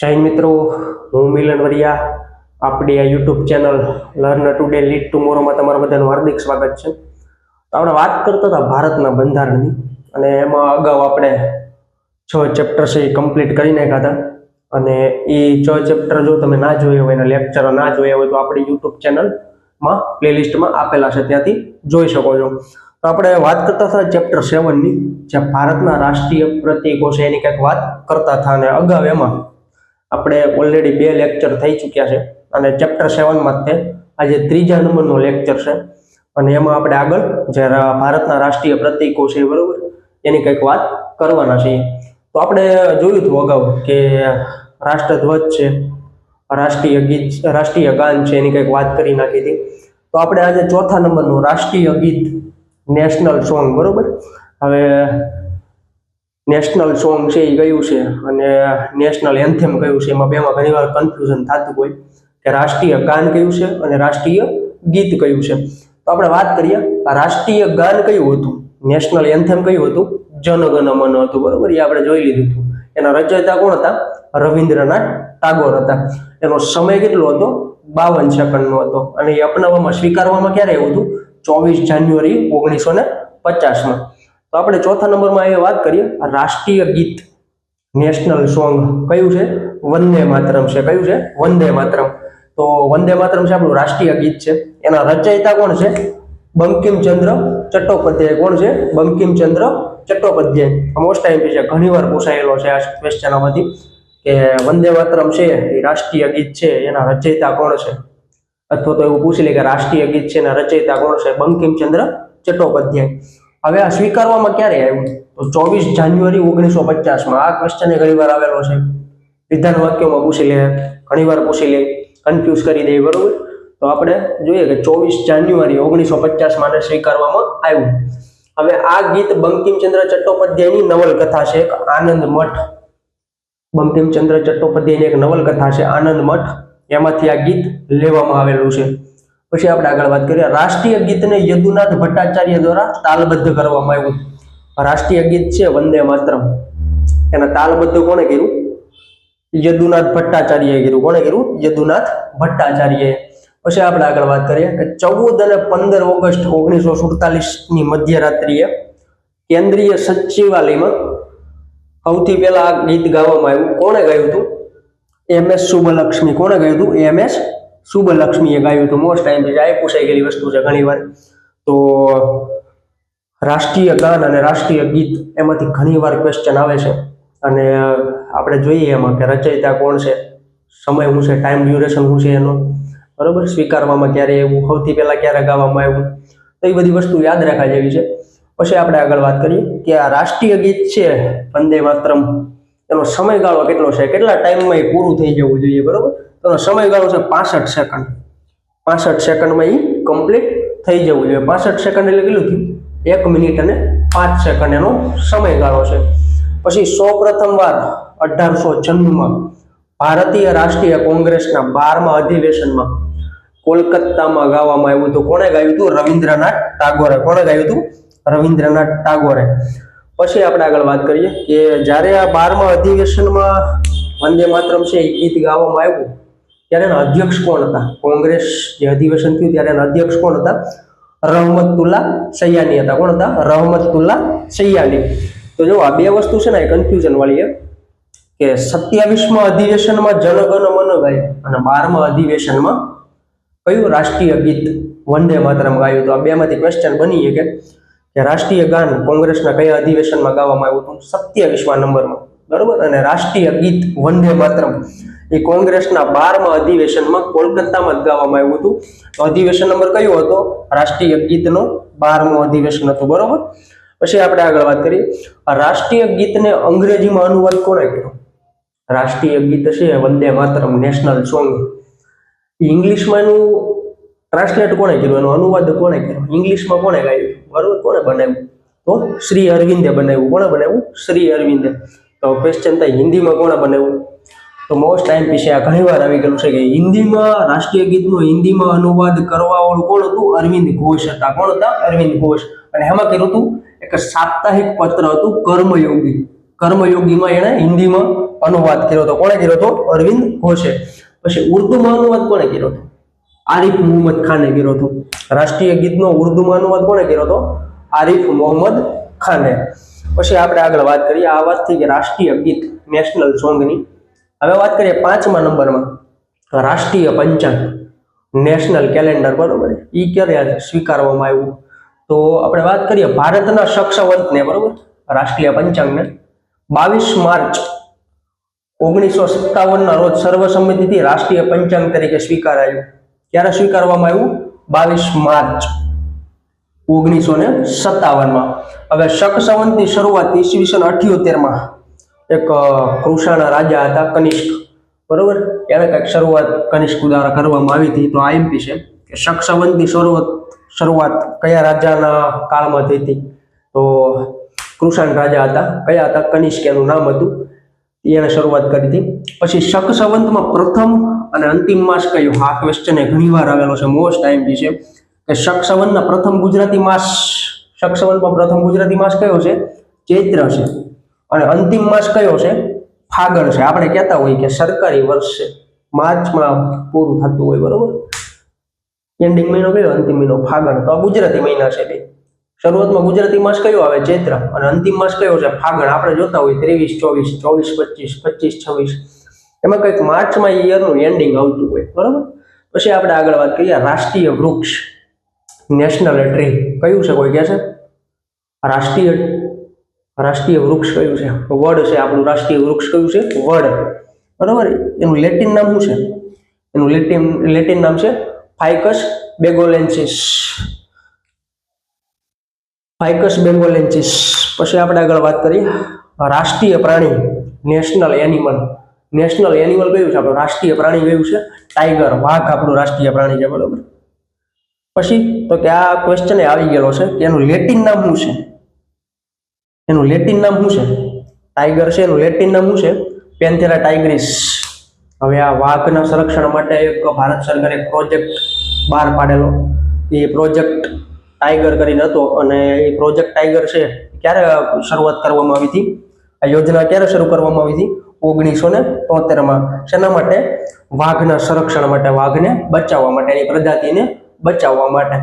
હિન્દ મિત્રો, હું મિલન વરિયા આપણી આ YouTube channel learn today lead ટુમોરોમાં તમારું બધાનું હાર્દિક સ્વાગત છે. તો આપણે વાત કરતા હતા ભારતના બંધારણની અને એમાં અગાઉ આપણે છ ચેપ્ટર છે એ કમ્પ્લીટ કરી નાખ્યા હતા. અને એ છ ચેપ્ટર જો તમે ના જોયા હોય, એના લેક્ચરો ના જોયા હોય, તો આપણી યુટ્યુબ ચેનલમાં પ્લેલિસ્ટમાં આપેલા છે, ત્યાંથી જોઈ શકો છો. તો આપણે વાત કરતા હતા ચેપ્ટર સેવનની જે ભારતના રાષ્ટ્રીય પ્રતીકો છે એની કંઈક વાત કરતા હતા અને અગાઉ એમાં આપણે ઓલરેડી બે લેક્ચર થઈ ચૂક્યા છે અને ચેપ્ટર સેવનમાં તે આજે ત્રીજા નંબરનો લેક્ચર છે. અને એમાં આપણે આગળ જે ભારતના રાષ્ટ્રીય પ્રતીકો છે, બરોબર? એની કંઈક વાત કરવાના છીએ. તો આપણે જોયું હતું અગાઉ કે રાષ્ટ્રધ્વજ છે, રાષ્ટ્રીય ગીત રાષ્ટ્રીય ગાન છે, એની કંઈક વાત કરી નાખી હતી. તો આપણે આજે ચોથા નંબરનું રાષ્ટ્રીય ગીત નેશનલ સોંગ બરોબર? હવે નેશનલ સોંગ છે એ કયું છે અને નેશનલ એન્થેમ કયું છે. એમાં બેમાં ઘણીવાર કન્ફ્યુઝન થતું હોય કે રાષ્ટ્રીય ગાન કયું છે અને રાષ્ટ્રીય ગીત કયું છે. તો આપણે વાત કરીએ રાષ્ટ્રીય ગાન કયું હતું? નેશનલ એન્થેમ કયું હતું? જનગણ મન હતું, બરોબર? એ આપણે જોઈ લીધું હતું. એના રચયિતા કોણ હતા? રવિન્દ્રનાથ ટાગોર હતા. એનો સમય કેટલો હતો? બાવન સેકન્ડનો હતો. અને એ અપનાવવામાં, સ્વીકારવામાં ક્યારે આવ્યું હતું? ચોવીસ જાન્યુઆરી ઓગણીસો ને પચાસમાં. તો આપણે ચોથા નંબરમાં એ વાત કરીએ. રાષ્ટ્રીય ગીત, નેશનલ સોંગ કયું છે? વંદે માતરમ છે. કયું છે? વંદે માતરમ. તો વંદે માતરમ છે આપણું રાષ્ટ્રીય ગીત છે. એના રચયિતા કોણ છે? બંકિમચંદ્ર ચટ્ટોપાધ્યાય. કોણ છે? બંકિમચંદ્ર ચટ્ટોપાધ્યાય. મોસ્ટ ટાઈમ છે. ઘણીવાર પૂછાયેલો છે આ ક્વેશ્ચન આમાંથી કે વંદે માતરમ છે, એ રાષ્ટ્રીય ગીત છે, એના રચયિતા કોણ છે? અથવા તો એવું પૂછી લે કે રાષ્ટ્રીય ગીત છે, એના રચયિતા કોણ છે? બંકિમચંદ્ર ચટ્ટોપાધ્યાય. હવે આ સ્વીકારવામાં ક્યારે આવ્યું? તો ચોવીસ જાન્યુઆરી ઓગણીસો પચાસમાં આ ક્વેશ્ચન ઘણીવાર આવેલો છે. વિધાન વાક્યોમાં પૂછી લે, ઘણીવાર પૂછી લે કન્ફ્યુઝ કરી દે, બરોબર? તો આપણે જોઈએ કે ચોવીસ જાન્યુઆરી ઓગણીસો પચાસ માટે સ્વીકારવામાં આવ્યું. હવે આ ગીત બંકિમચંદ્ર ચટ્ટોપાધ્યાયની નવલકથા છે, એક આનંદ મઠ. બંકિમચંદ્ર ચટ્ટોપાધ્યાયની એક નવલકથા છે, આનંદ મઠ. એમાંથી આ ગીત લેવામાં આવેલું છે. પછી આપણે આગળ વાત કરીએ. રાષ્ટ્રીય ગીતને યદુનાથ ભટ્ટાચાર્ય દ્વારા તાલબદ્ધ કરવામાં આવ્યું. રાષ્ટ્રીય ગીત છે વંદે માતરમ. એના તાલબદ્ધ કોણે કર્યું? યદુનાથ ભટ્ટાચાર્યએ કર્યું. કોણે કર્યું? યદુનાથ ભટ્ટાચાર્યએ. પછી આપણે આગળ વાત કરીએ કે ચૌદ અને પંદર ઓગસ્ટ ઓગણીસો સુડતાલીસની મધ્યરાત્રિએ કેન્દ્રીય સચિવાલયમાં સૌથી પહેલા આ ગીત ગાવામાં આવ્યું. કોણે ગાયું હતું? એમ એસ શુભલક્ષ્મી કોણે ગાયું હતું? એમ એસ શુભલક્ષ્મીએ ગાયું હતું. મોસ્ટ ટાઈમ આ પૂછાઈ ગયેલી વસ્તુ છે ઘણી વાર તો રાષ્ટ્રીય ગાન અને રાષ્ટ્રીય ગીત એમાંથી ઘણી વાર ક્વેશ્ચન આવે છે. અને આપણે જોઈએ એમાં કે રચયિતા કોણ છે, સમય શું છે ટાઈમ ડ્યુરેશન શું છે એનો. બરોબર? સ્વીકારવામાં ક્યારે એવું, સૌથી પહેલાં ક્યારે ગાવામાં આવ્યું? તો એ બધી વસ્તુ યાદ રાખવા જેવી છે. પછી આપણે આગળ વાત કરીએ કે આ રાષ્ટ્રીય ગીત છે, વંદે માતરમ. એનો સમયગાળો કેટલો છે? કેટલા ટાઈમમાં એ પૂરું થઈ જવું જોઈએ, બરોબર? તો એનો સમયગાળો છે પાસઠ સેકન્ડ પાસઠ સેકન્ડમાં એ કમ્પ્લીટ થઈ જવું જોઈએ. પાસઠ સેકન્ડ એટલે કેટલું થયું? એક મિનિટ અને પાંચ સેકન્ડ એનો સમયગાળો છે. પછી સૌ પ્રથમવાર અઢારસો જન્મમાં ભારતીય રાષ્ટ્રીય કોંગ્રેસના બારમા અધિવેશનમાં કોલકાતામાં ગાવામાં આવ્યું હતું. કોણે ગાયું હતું? રવિન્દ્રનાથ ટાગોરે. કોણે ગાયું હતું? રવિન્દ્રનાથ ટાગોરે. પછી આપણે આગળ વાત કરીએ કે જ્યારે આ બારમા અધિવેશનમાં વંદે માતરમ છે એ ગીત ગાવામાં આવ્યું, ત્યારે એના અધ્યક્ષ કોણ હતા? કોંગ્રેસ જે અધિવેશન થયું ત્યારે એના અધ્યક્ષ કોણ હતા? રહમતુલ્લા સૈયાની હતા. કોણ હતા? રહમતુલ્લા સૈયાની. તો જો આ બે વસ્તુ છે ને કન્ફ્યુઝન વાળી કે સત્યાવીસમાં અધિવેશનમાં જનગણ મન ગાય અને બારમા અધિવેશનમાં કયું રાષ્ટ્રીય ગીત વંદે માતરમ ગાયું? તો આ બેમાંથી ક્વેશ્ચન બની શકે. કે રાષ્ટ્રીય ગાન કોંગ્રેસના કયા અધિવેશનમાં ગાવામાં આવ્યું હતું? સત્યાવીસમા નંબરમાં. બરોબર? અને રાષ્ટ્રીય ગીત વંદે માતરમ. એ કોંગ્રેસના બારમા અધિવેશનમાં કોલકાતામાં જ ગાવામાં આવ્યું હતું. અધિવેશન નંબર કયો હતો? રાષ્ટ્રીય ગીતનો બારમો અધિવેશન હતું. બરોબર? પછી આપણે આગળ વાત કરીએ. રાષ્ટ્રીય ગીતને અંગ્રેજીમાં અનુવાદ કોણે કર્યો? રાષ્ટ્રીય ગીત છે વંદે માતરમ નેશનલ સોંગ. ઇંગ્લિશમાં એનું ટ્રાન્સલેટ કોણે કર્યું? એનો અનુવાદ કોણે કર્યો? ઇંગ્લિશમાં કોણે ગાયું? બરોબર કોણે બનાવ્યું? તો શ્રી અરવિંદે બનાવ્યું. કોણે બનાવ્યું? શ્રી અરવિંદે. તો ક્વેશ્ચન થાય, હિન્દીમાં કોણે બનાવ્યું? તો મોસ્ટ ટાઈમ પીછે આ ઘણી વાર આવી ગયેલું છે કે હિન્દીમાં, રાષ્ટ્રીય ગીતનો હિન્દીમાં અનુવાદ કરવા વાળું કોણ હતું? અરવિંદ ઘોષ હતા. કોણ હતા? અરવિંદ ઘોષ. અને એમાં કર્યું હતું એક સાપ્તાહિક પત્ર હતું, કર્મયોગી. કર્મયોગીમાં એણે હિન્દીમાં અનુવાદ કર્યો હતો. કોણે કર્યો હતો? અરવિંદ ઘોષે. પછી ઉર્દુમાં અનુવાદ કોણે કર્યો હતો? આરિફ મુહમ્મદ ખાને કર્યો હતો. રાષ્ટ્રીય ગીતનો ઉર્દુમાં અનુવાદ કોણે કર્યો હતો? આરિફ મોહમ્મદ ખાને. પછી આપણે આગળ વાત કરીએ આ વાત થઈ કે રાષ્ટ્રીય ગીત નેશનલ સોંગની. હવે વાત કરીએ પાંચમા નંબરમાં. રાષ્ટ્રીય પંચાંગ. નેશનલ કેલેન્ડર, બરોબર? એ ક્યારે સ્વીકારવામાં આવ્યું? તો આપણે વાત કરીએ ભારતના શક્ષવંતને બરોબર? રાષ્ટ્રીય પંચાંગને. બાવીસ માર્ચ ઓગણીસો સત્તાવનના રોજ સર્વસંમતિથી રાષ્ટ્રીય પંચાંગ તરીકે સ્વીકારાયું. ક્યારે સ્વીકારવામાં આવ્યું? બાવીસ માર્ચ ઓગણીસો ને સત્તાવનમાં. હવે શક સંવંતની શરૂઆત ઈસવીસન અઠ્યોતેરમાં એક કૃષાના રાજા હતા, કનિષ્ક. બરોબર? એને કંઈક શરૂઆત કનિષ્ક દ્વારા કરવામાં આવી હતી. તો આઈએમપી છે કે શક સંવંતની શરૂઆત શરૂઆત કયા રાજાના કાળમાં થઈ હતી? તો કૃષાણ રાજા હતા. કયા હતા? કનિષ્ક એનું નામ હતું. એને શરૂઆત કરી હતી. પછી શક સંવંતમાં પ્રથમ અને અંતિમ માસ કયો આ ક્વેશ્ચન એ ઘણીવાર આવેલો છે મોસ્ટ આઈએમપી છે. કે શક સંવંતના પ્રથમ ગુજરાતી માસ શક સંવંતમાં પ્રથમ ગુજરાતી માસ કયો છે? ચૈત્ર છે. અને અંતિમ માસ કયો છે? ફાગણ છે. આપણે કહેતા હોઈએ કે સરકારી વર્ષ માર્ચમાં પૂરું થતું હોય, બરોબર? એન્ડિંગ મહિનો કયો? અંતિમ મહિનો ફાગણ. તો ગુજરાતી મહિના છે બે. શરૂઆતમાં ગુજરાતી માસ કયો આવે? ચૈત્ર. અને અંતિમ માસ કયો છે? ફાગણ. આપણે જોતા હોય ત્રેવીસ, ચોવીસ ચોવીસ, પચીસ પચીસ, છવ્વીસ. એમાં કંઈક માર્ચમાં ઈયરનું યરનું એન્ડિંગ આવતું હોય. બરાબર? પછી આપણે આગળ વાત કરીએ રાષ્ટ્રીય વૃક્ષ. નેશનલ ટ્રી કયું છે? કોઈ કહે છે? રાષ્ટ્રીય રાષ્ટ્રીય વૃક્ષ કયું છે? વડ છે. આપણું રાષ્ટ્રીય વૃક્ષ કયું છે? વડ. બરાબર? એનું લેટિન નામ શું છે? એનું લેટિન લેટિન નામ છે ફાઇકસ બેગોલેન્સિસ ફાઇકસ બેંગોલેન્સિસ પછી આપણે આગળ વાત કરીએ. રાષ્ટ્રીય પ્રાણી નેશનલ એનિમલ નેશનલ એનિમલ કયું છે? આપણું રાષ્ટ્રીય પ્રાણી કયું છે? ટાઈગર વાઘ આપણું રાષ્ટ્રીય પ્રાણી છે, બરોબર? પછી તો કે આ ક્વેશ્ચન આવી ગયેલો છે કે એનું લેટિન નામ શું છે? એનું લેટિન નામ શું છે? ટાઈગર છે, એનું લેટિન નામ શું છે? પેન્થેરા ટાઈગ્રીસ હવે આ વાઘના સંરક્ષણ માટે એક ભારત સરકારે પ્રોજેક્ટ બહાર પાડેલો. એ પ્રોજેક્ટ ટાઈગર કરીને હતો અને એ પ્રોજેક્ટ ટાઈગર છે, ક્યારે શરૂઆત કરવામાં આવી હતી? આ યોજના ક્યારે શરૂ કરવામાં આવી હતી? ઓગણીસો ને તોતેરમાં. શેના માટે? વાઘના સંરક્ષણ માટે, વાઘને બચાવવા માટે, એની પ્રજાતિને બચાવવા માટે.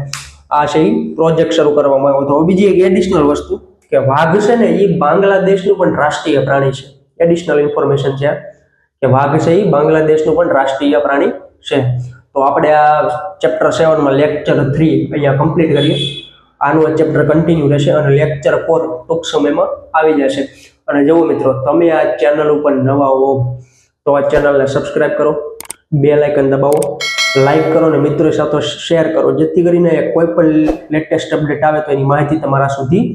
આ છે એ પ્રોજેક્ટ શરૂ કરવામાં આવ્યો હતો. બીજી એક એડિશનલ વસ્તુ, કે વાઘ છે ને એ બાંગ્લાદેશનું પણ રાષ્ટ્રીય પ્રાણી છે. એડિશનલ ઇન્ફોર્મેશન છે કે વાઘ છે એ બાંગ્લાદેશનું પણ રાષ્ટ્રીય પ્રાણી છે. તો આપણે આ ચેપ્ટર સેવનમાં લેક્ચર થ્રી અહીંયા કમ્પ્લીટ કરીએ. આનું ચેપ્ટર કન્ટિન્યુ રહેશે અને લેક્ચર ફોર ટૂંક સમયમાં આવી જશે. અને જુઓ મિત્રો, તમે આ ચેનલ ઉપર નવા હો તો આ ચેનલને સબસ્ક્રાઇબ કરો બે લાઇકન દબાવો લાઈક કરો અને મિત્રો સાથે શેર કરો. જેથી કરીને કોઈ પણ લેટેસ્ટ અપડેટ આવે તો એની માહિતી તમારા સુધી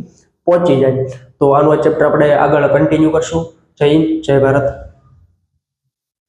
પહોંચી જાય. તો આનું ચેપ્ટર આપણે આગળ કન્ટિન્યુ કરશું. જય હિન્દ, જય ભારત.